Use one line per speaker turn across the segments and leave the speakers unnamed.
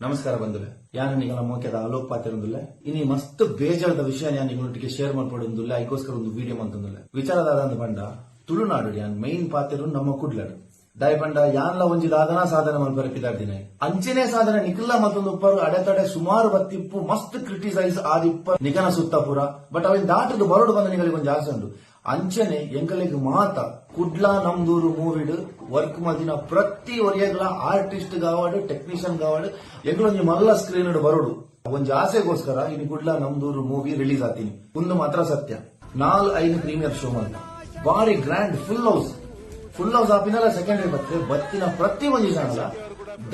ನಮಸ್ಕಾರ ಬಂಧುವೆ ಯಾನು ನಿಗಳ ಮೋಕೆದ ಅಲೋಕ್ ಪಾತಿರೊಂದುಲ್ಲ ಇನಿ ಮಸ್ತ್ ಬೇಜಾರದ ವಿಷಯ ನಾನು ನಿಗಳೊಟ್ಟಿಗೆ ಶೇರ್ ಮಾಡ್ಕೊಡೊಂದುಲ್ಲ, ಅದಕ್ಕೋಸ್ಕರ ಒಂದು ವಿಡಿಯೋ ಮಾಡ್ತಂದಿಲ್ಲ ವಿಚಾರದಾದ ಅಂದ ಬಂಡ ತುಳುನಾಡು ಮೈನ್ ಪಾತ್ರ ನಮ್ಮ ಕುಡ್ಲಾಡು ದಾಯ ಬಂಡ ಯಾನ್ಲ ಒಂಜಿ ದಾದನ ಸಾಧನ ಮಲ್ಪರ ಪಿದಾರ್ದಿನ. ಅಂಚನೆ ಸಾಧನ ನಿಖಿಲ್ಲ ಮತ್ತೊಂದು ಉಪ್ಪರು, ಅಡೆತಡೆ ಸುಮಾರು ಬತ್ತಿಪ್ಪು, ಮಸ್ತ್ ಕ್ರಿಟಿಸೈಸ್ ಆದಿಪ್ಪ ನಿಖನ ಸುತ್ತಪುರ. ಬಟ್ ಅವಿನ ದಾಟದು ಬರೋಡು ಬಂದ ನಿಗಳಿಗೆ ಒಂದು ಜಾಸ್ತಿ ಉಂಟು ಅಂಚನೆ ಎಂಗಲಿಗೆ ಮಾತ, ಕುಡ್ಲಾ ನಮ್ದೂರು ಮೂವಿಡ್, ವರ್ಕ್ ಮದಿನ ಪ್ರತಿ ಒರಿಯಗ್ಲ ಆರ್ಟಿಸ್ಟ್ ಗಾವಾಡು ಟೆಕ್ನಿಷಿಯನ್ ಗಾವಾಡು ಎಂಗಳೊಂಜಿ ಮಲ್ಲ ಸ್ಕ್ರೀನ್ ಬರೋಡು. ಒಂಜಿ ಆಸೆಗೋಸ್ಕರ ಇನ್ನು ಕುಡ್ಲಾ ನಮ್ದೂರು ಮೂವಿ ರಿಲೀಸ್ ಆತೀನಿ. ಒಂದು ಮಾತ್ರ ಸತ್ಯ. ನಾಲ್ ಐದು ಪ್ರೀಮಿಯರ್ ಶೋ ಮಾಡಿ ಬಾರಿ grand full house full house ಆಪಿನಲ್ಲ second day ಬರ್ತದೆ ಬತ್ತಿನ ಪ್ರತಿ ಒಂದು ಚಾನಲ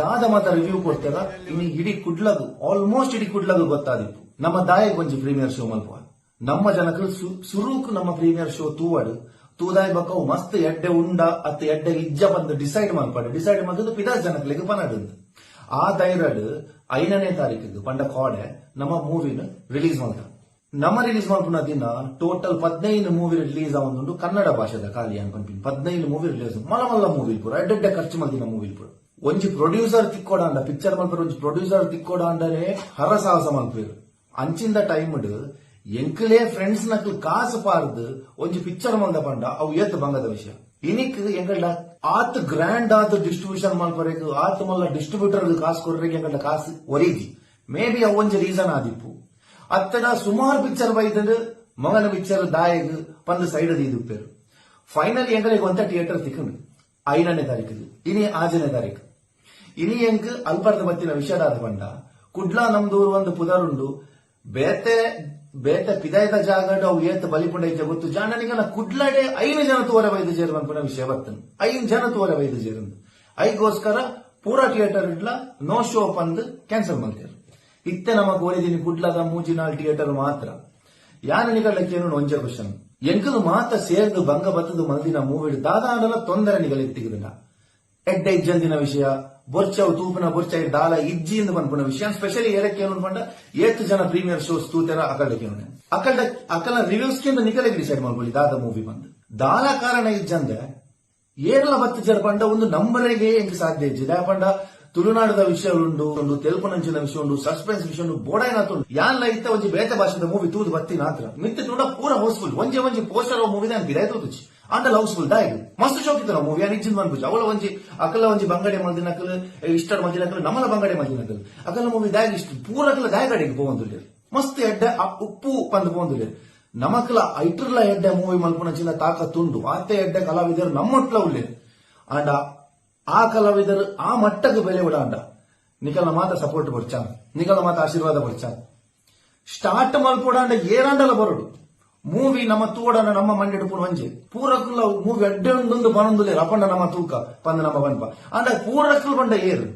ದಾದ ಮಾತ್ರ ರಿವ್ಯೂ ಕೊಡ್ತಾರ ಇನ್ನು ಇಡೀ ಕುಡ್ಲದು ಆಲ್ಮೋಸ್ಟ್ ಇಡೀ ಕುಡ್ಲದು ಗೊತ್ತಾದಿತ್ತು. ನಮ್ಮ ದಾಯಕ್ ಒಂಜಿ ಪ್ರೀಮಿಯರ್ ಶೋ ಮಲ್ಪ ನಮ್ಮ ಜನಕರು ಸುರುಕು ನಮ್ಮ ಪ್ರೀಮಿಯರ್ ಶೋ ತೂವಡು, ತೂದಾಯ್ ಬಕ್ಕ ಮಸ್ತ್ ಎಡ್ಡೆ ಉಂಡ ಅತ್ತ ಎಡ್ಡೆ ಇಜ್ಜ ಬಂದು ಡಿಸೈಡ್ ಮಾಡ್ಪಾಡು. ಡಿಸೈಡ್ ಮಾಡಿದ್ದು ಪಿದಾಸ್ ಜನಕಲಿಗೆ ಪನಡು ಆ ಧೈರ್ಯಡ್ ಐದನೇ ತಾರೀಕಿಗೆ ಪಂಡ ಕಾಡೆ ನಮ್ಮ ಮೂವಿನ ರಿಲೀಸ್ ಮಾಡ್ತಾರೆ ನಮ್ಮ ರಿಲೀಸ್ ಮಾಡ್ಕೊಂಡ ದಿನ ಟೋಟಲ್ ಪದ್ನೈದು ಮೂವಿ ರಿಲೀಸ್ ಆವೊಂದುಂಡು ಕನ್ನಡ ಭಾಷೆದ ಖಾಲಿ ಅನ್ಕೊಂತೀನಿ ಪದ್ನೈದು ಮೂವಿ ರಿಲೀಸ್ ಮಲ್ಲ ಮಲ್ಲ ಮೂವಿ ಪೂರ. ಎಡ್ಡೆಡ್ಡೆ ಖರ್ಚು ಮಲ್ದಿನ ಮೂವಿ ಪೂರ. ಒಂಜಿ ಪ್ರೊಡ್ಯೂಸರ್ ತಿಕ್ಕೋಡ ಅಂಡ ಪಿಕ್ಚರ್ ಮಲ್ಪರ ಒಂಜಿ ಪ್ರೊಡ್ಯೂಸರ್ ತಿಕ್ಕೋಡ ಅಂಡನೆ ಹರಸಾಹಸ ಮಲ್ಪಿರು ಅಂಚಿಂದ ಟೈಮ್ ಎಂಕಲೇ ಫ್ರೆಂಡ್ಸ್ ನಕ್ಲು ಕಾಸು ಪಾರ್ದು ಒಂಜಿ ಪಿಕ್ಚರ್ ಮಲ್ದ ಪಂಡ ಅವು ಏತ್ ಬಂಗದ ವಿಷಯ. ಇನಿಕ್ ಎಂಗಳ್ಳ ಆತ್ ಗ್ರ್ಯಾಂಡ್ ಆತ್ ಡಿಸ್ಟ್ರಿಬ್ಯೂಷನ್ ಮಲ್ಪರೆಗ್ ಆತ್ ಮಲ್ಲ ಡಿಸ್ಟ್ರಿಬ್ಯೂಟರ್ ಕಾಸು ಕೊರ್ರೆಗ್ ಎಂಗಳ್ಳ ಕಾಸು? ಒರಿಗಿ. ಮೇ ಬಿ ಅವ್ ಒಂಜಿ ರೀಸನ್ ಆದಿಪ್ಪು. ಅತ್ತಡ ಸುಮಾರು ಪಿಕ್ಚರ್ ಬೈದಡ್ ಮಗನ ಪಿಕ್ಚರ್ ದಾಯಗ್ ಪಂದ್ ಸೈಡ್ ಇದುಪ್ಪೇರು. ಫೈನಲ್ ಎಂಗಳಿಗೆ ಒಂತ ಥಿಯೇಟರ್ ತಿಕ್ಕಂಡು. ಐದನೇ ತಾರೀಕು ಇನಿ ಆಜನೇ ತಾರೀಕು. ಇನಿ ಎಂಕ್ ಅಲ್ಪರ್ದ ಬತ್ತಿನ ವಿಷಯದಾದ ಪಂಡ ಕುಡ್ಲ ನಮ್ದೂರು ಒಂದು ಪುದರುಂಡು, ಬೇತೆ ಬೇತೆ ಪಿದಾಯ್ದ ಜಾಗಡ್ ಅವು ಬಲಿಪುಂಡ ಐತೆ ಗೊತ್ತು. ಜಾಂಡನಿಗನ ಕುಡ್ಲಡೆ ಐದು ಜನ ತೋರ ವೈದ್ಯ ಜೇರು ಅನ್ಪುನ ವಿಷಯ ಬರ್ತನು. ಐದು ಜನ ತೋರ ವೈದ್ಯ ಜೇರು ಐಗೋಸ್ಕರ ಪೂರಾ ಥಿಯೇಟರ್ ಇಡ್ಲ, ನೋ ಶೋ ಪಂದ್ ಕ್ಯಾನ್ಸಲ್ ಮಾಡ್ತಾರೆ. ಇತ್ತೆ ನಮಗ್ ಓದಿದೀನಿ ಕುಡ್ಲದ ಮೂಜಿನಾಳ್ ಥಿಯೇಟರ್ ಮಾತ್ರ. ಯಾನ ನಿಗಳಕ್ಕೇನು ಒಂಜ ಕ್ವಶನ್. ಎಂಕದು ಮಾತ ಸೇರ್ದು ಭಂಗ ಬತ್ತದು ಮಲ್ದಿನ ಮೂವಿಡ್ ದಾದಾಡಲ ತೊಂದರೆ ನಿಗಳಿಗೆ ಎಡ್ಡೈದ್ ಜನ ದಿನ ವಿಷಯ ಬೊರ್ಚವು ತೂಪಿನ ಬೊರ್ಚ ದಾಲ ಇಜ್ಜಿಯಿಂದ ಬಂದ್ಪುನ ವಿಷಯ ಸ್ಪೆಷಲಿ ಏರಕ್ಕೆ ಏನು ಅನ್ಕೊಂಡ ಏತ್ ಜನ ಪ್ರೀಮಿಯರ್ ಶೋಸ್ ತೂತೆರ ಅಕಲ್ಡಕ್ಕೆ ಅಕಲ್ಡ ಅಕಲ ರಿವ್ಯೂಸ್ ಕಿಂತ ನಿಕಲಿಗೆ ಡಿಸೈಡ್ ಮಾಡ್ಕೊಳ್ಳಿ ದಾದ ಮೂವಿ ಬಂದು. ದಾಲ ಕಾರಣ ಇಜ್ಜಂದ ಏರಲ ಬತ್ತು ಜರ ಪಂಡ ಒಂದು ನಂಬರಿಗೆ ಎಂಕ್ ಸಾಧ್ಯ ಇಜ್ಜಿದೆ ಪಂಡ ತುಳುನಾಡದ ವಿಷಯ ಉಂಡು, ಒಂದು ತೆಲುಪುನಂಚಿನ ವಿಷಯ ಉಂಡು ಸಸ್ಪೆನ್ಸ್ ವಿಷಯ ಉಂಡು ಬೋಡಾಯ್ನಾತು ಯಾನ್ ಇತ್ತ ಒಂಜಿ ಬೇತೆ ಭಾಷೆದ ಮೂವಿ ತೂದು ಬತ್ತಿ ನಾತ್ರ. ಮಿತ್ತ ತೂಡ ಪೂರ ಹೌಸ್ಫುಲ್ ಒಂಜಿ ಒಂಜಿ ಪೋಸ್ಟರ್ ಮೂವಿ ನಾನು ಬಿದಾಯ್ ತೂತುಚಿ ಲವ್ ಹೌಸ್ಫುಲ್ ದಾಯ್ ಮಸ್ತ್ ಶೋಕಿತ್ತು ನಾವು ಮೂವಿ ಅನಿಜ್ಜಿಂದ ಬಂದ್ಬಿಟ್ಟು ಅವಳ ಒಂಜಿ ಅಕಲ ಒಂಜಿ ಬಂಗಡೆ ಮಲ್ದಿನ ಅಕಲ್ ಇಷ್ಟರ ಮಲ್ದಿನ ಅಕಲ್ ನಮ್ಮಲ ಬಂಗಡೆ ಮಲ್ದಿನ ಅಕಲ್ ಅಕಲ ಮೂವಿ ದಾಯ್ ಇಷ್ಟು ಪೂರ ಅಕಲ ದಾಯ್ ಗಡಿಗೆ ಹೋಗುದಿಲ್ಲ ಮಸ್ತ್ ಎಡ್ಡೆ ಉಪ್ಪು ಪಂದು ಹೋಗುದಿಲ್ಲ ನಮಕಲ ಐಟ್ರಲ ಎಡ್ಡೆ ಮೂವಿ ಮಲ್ಪುನ ಚಿನ್ನ ತಾಕತ್ತುಂಡು ಆತೆ ಎಡ್ಡೆ ಕಲಾವಿದರು ನಮ್ಮೊಟ್ಲ ಉಲ್ಲೆ. ಅಂಡ, ಆ ಕಲಾವಿದರು ಆ ಮಟ್ಟಕ್ಕೆ ಬೆಲೆ ಬಿಡ ಅಂಡ. ನಿಕಲ್ನ ಮಾತ ಸಪೋರ್ಟ್ ಬರ್ಚ ನಿಕಲ ಮಾತ ಆಶೀರ್ವಾದ ಬರ್ಚ ಸ್ಟಾರ್ಟ್ ಮಲ್ಪೋಡ ಅಂಡ ಏರಾಂಡಲ ಬರೋಡು? ಮೂವಿ ನಮ್ಮ ತೂಡನ ನಮ್ಮ ಮಂಡ್ಯಡು ಪೂರ ಒಂಜೆ ಪೂರಕ್ಕುಲ ಮೂವಿ ಅಡ್ಡೆ ಒಂದೊಂದು ಬನೊಂದುಲೆ ಅಪಂಡ ನಮ್ಮ ತೂಕ ಪಂದ ನಮ್ಮ ಬನ್ಪ ಅಂಡ ಪೂರಕ್ಕಲ್ ಬಂಡ ಏರು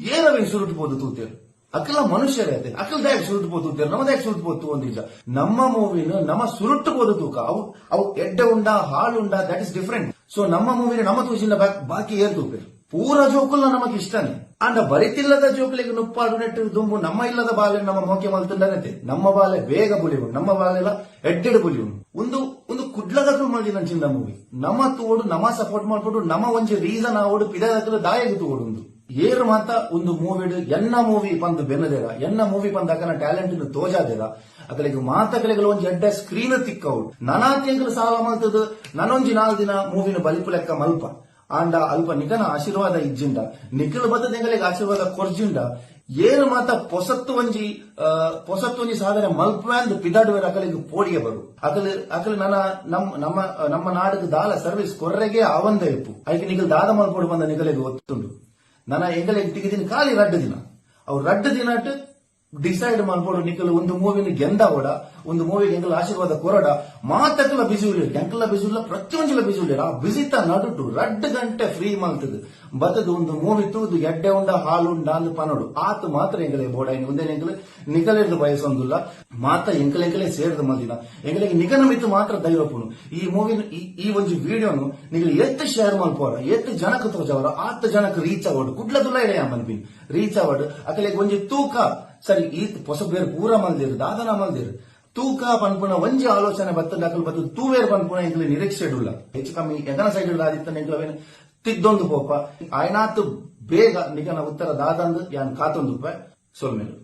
ಏರವೇ ಸುರುಟು ಪೋದು ತೂತೇರು ಅಕಲ ಮನುಷ್ಯರೇ ಅದೇ ಅಕಲ್ ದಾಯಕ್ ಸುರುಟು ಪೋದು ತೂತೇರು ನಮ್ಮ ದಾಯಕ್ ಸುರುಟು ಪೋದು ಒಂದಿಲ್ಲ ನಮ್ಮ ಮೂವಿನ ನಮ್ಮ ಸುರುಟು ಪೋದು ತೂಕ ಅವು ಅವು ಎಡ್ಡೆ ಉಂಡ ಹಾಳು ಉಂಡ ದಟ್ ಇಸ್ ಡಿಫರೆಂಟ್ ಸೊ ನಮ್ಮ ಮೂವಿನ ನಮ್ಮ ತೂಚಿನ ಬಾಕಿ ಏರ್ ತೂಪೇರು ಪೂರ ಜೋಕುಲ್ನ ನಮಗೆ ಇಷ್ಟನೇ. ಅಂಡ ಬರಿತಿಲ್ಲದ ಜೋಕುಲಿಗೆ ನುಪ್ಪಾಡು ನೆಟ್ಟು ದುಂಬು, ನಮ್ಮ ಇಲ್ಲದ ಬಾಲೆ ನಮ್ಮ ಮೋಕೆ ಮಲ್ತುಂಡನತೆ ನಮ್ಮ ಬಾಲೆ ಬೇಗ ಬುಲಿವು, ನಮ್ಮ ಬಾಲೆಲ್ಲ ಎಡ್ಡೆಡ್ ಬುಲಿವು. ಒಂದು ಒಂದು ಕುಡ್ಲದ ಮಾಡಿ ನಂಚಿಂದ ಮೂವಿ. ನಮ್ಮ ತೋಡು ನಮ್ಮ ಸಪೋರ್ಟ್ ಮಾಡ್ಬಿಟ್ಟು ನಮ್ಮ ಒಂಜಿ ರೀಸನ್ ಆವಡು ಪಿದಗಲು ದಾಯಗ ತೋಡು ಒಂದು ಏರು ಮಾತ ಒಂದು ಮೂವಿ ಎನ್ನ ಮೂವಿ ಪಂದ್ ಬೆನ್ನದೇರ, ಎನ್ನ ಮೂವಿ ಪಂದ್ ಅಕನ ಟ್ಯಾಲೆಂಟ್ ತೋಜಾದೇರ. ಅದಕ್ಕೆ ಮಾತ ಕಲೆಗಳು ಒಂದು ಎಡ್ಡ ಸ್ಕ್ರೀನ್ ತಿಕ್ಕವು ನನಾತ್ಯಗಳು ಸಾಲ ಮಲ್ತದ ನನೊಂಜಿ ನಾಲ್ಕು ದಿನ ಮೂವಿನ ಬಲಿಪು ಲೆಕ್ಕ ಮಲ್ಪ. ಆಂಡ ಅಲ್ಪ ನಿಕನ ಆಶೀರ್ವಾದ ಇಜ್ಜಿಂಡ ನಿಖಿಲ್ ಬದ್ದ ಎಂಗಳಿಗೆ ಆಶೀರ್ವಾದ ಕೊರ್ಜಿಂಡ ಏನು ಮಾತ ಪೊಸತ್ತು ಒಂಜಿ ಪೊಸತ್ತು ಒಂಜಿ ಸಾಧನೆ ಮಲ್ಪಂದ್ ಪಿದಾಡುವ ಅಕಲಿಗೆ ಪೋಡಿಗೆ ಬರು ಅಕಲಿ ಅಕಲಿ ನನ್ನ ನಮ್ಮ ನಮ್ಮ ನಮ್ಮ ನಾಡಿಗೆ ದಾಲ ಸರ್ವಿಸ್ ಕೊರ್ರೆಗೆ ಅವಂದ ಇಪ್ಪು. ಅದಕ್ಕೆ ನಿಖಿಲ್ ದಾದ ಮಲ್ಪೋಡು ಬಂದ ನಿಗಲಿಗೆ ಒತ್ತುಂಡು. ನನ್ನ ಎಂಗಲಿಗೆ ತಿಗಿದಿನ ಖಾಲಿ ರಡ್ಡು ದಿನ. ಅವ್ರು ರಡ್ಡು ದಿನ ಡಿಸೈಡ್ ಮಾಡ್ಬೋದು ನಿಖಲ್ ಒಂದು ಮೂವಿನ ಗೆಂದ ಓಡ, ಒಂದು ಮೂವಿಗೆ ಎಂಕಲ ಆಶೀರ್ವಾದ ಕೊರಡ ಮಾತಕ್ಕಲ ಬಿಸಿ ಉಳಿಯ ಎಂಕಲ ಬಿಸಿ ಉಳ್ಳ ಪ್ರತಿಯೊಂದಿಲ್ಲ ಬಿಸಿ ಉಳಿಯ ಆ ಬಿಸಿತ ನಡುಟು ರಡ್ ಗಂಟೆ ಫ್ರೀ ಮಾಡ್ತದೆ ಬತ್ತದು ಒಂದು ಮೂವಿ ತೂದು, ಎಡ್ಡೆ ಉಂಡ, ಹಾಲು ಉಂಡ ಅಂದ್ ಪನೋಡು. ಆತು ಮಾತ್ರ ಎಂಗಲೆ ಬೋಡ ಒಂದೇ ಎಂಕಲೆ ನಿಕಲೆರ್ದು ಬಯಸೊಂದಿಲ್ಲ ಮಾತ ಎಂಕಲೆ ಎಂಕಲೆ ಸೇರ್ದು ಮಂದಿನ ಎಂಕಲೆಗೆ ನಿಗನ ಮಿತ್ತು ಮಾತ್ರ ದೈವಪುನು ಈ ಮೂವಿನ, ಈ ಒಂದು ವಿಡಿಯೋನು ನಿಗಲು ಎತ್ತು ಶೇರ್ ಮಾಡ್ಪೋರ ಎತ್ತು ಜನಕ್ಕೆ ತೋಜವರ ಆತ ಜನಕ್ಕೆ ರೀಚ್ ಆಗೋಡು ಕುಡ್ಲದುಲ್ಲ ಎಳೆಯ ಮನ್ಬಿನ್. ರೀಚ್ ಆಗೋಡು ಅಕಲೆಗೆ ಒಂದು ತೂಕ. ಸರಿ, ಈ ಹೊಸ ಬೇರೆ ಪೂರ ಮಲ್ದಿರು, ದಾದನ ಮಲ್ದಿರು. ತೂಕ, ಪನ್ಪುನ ಒಂಜಿ ಆಲೋಚನೆ ಬತ್ತ ಅಕಲ್ ಬತ್ತದ ತೂವೇರ್ ಪನ್ಪುನ ಇಂಕಲು ನಿರೀಕ್ಷೆ ಉಲ್ಲ ಹೆಚ್ಚು ಕಮ್ಮಿ ಎದನ ಸೈಡ್ ಆದಿತ್ತ ಎಂಕಲವೇನು ತಿದ್ದೊಂದು ಪೋಪ. ಆಯ್ನಾತು ಬೇಗ ನಿಗನ ಉತ್ತರ ದಾದಂದು, ಯಾನ್ ಕಾತೊಂದು ಸೊಲ್ಮೇಲು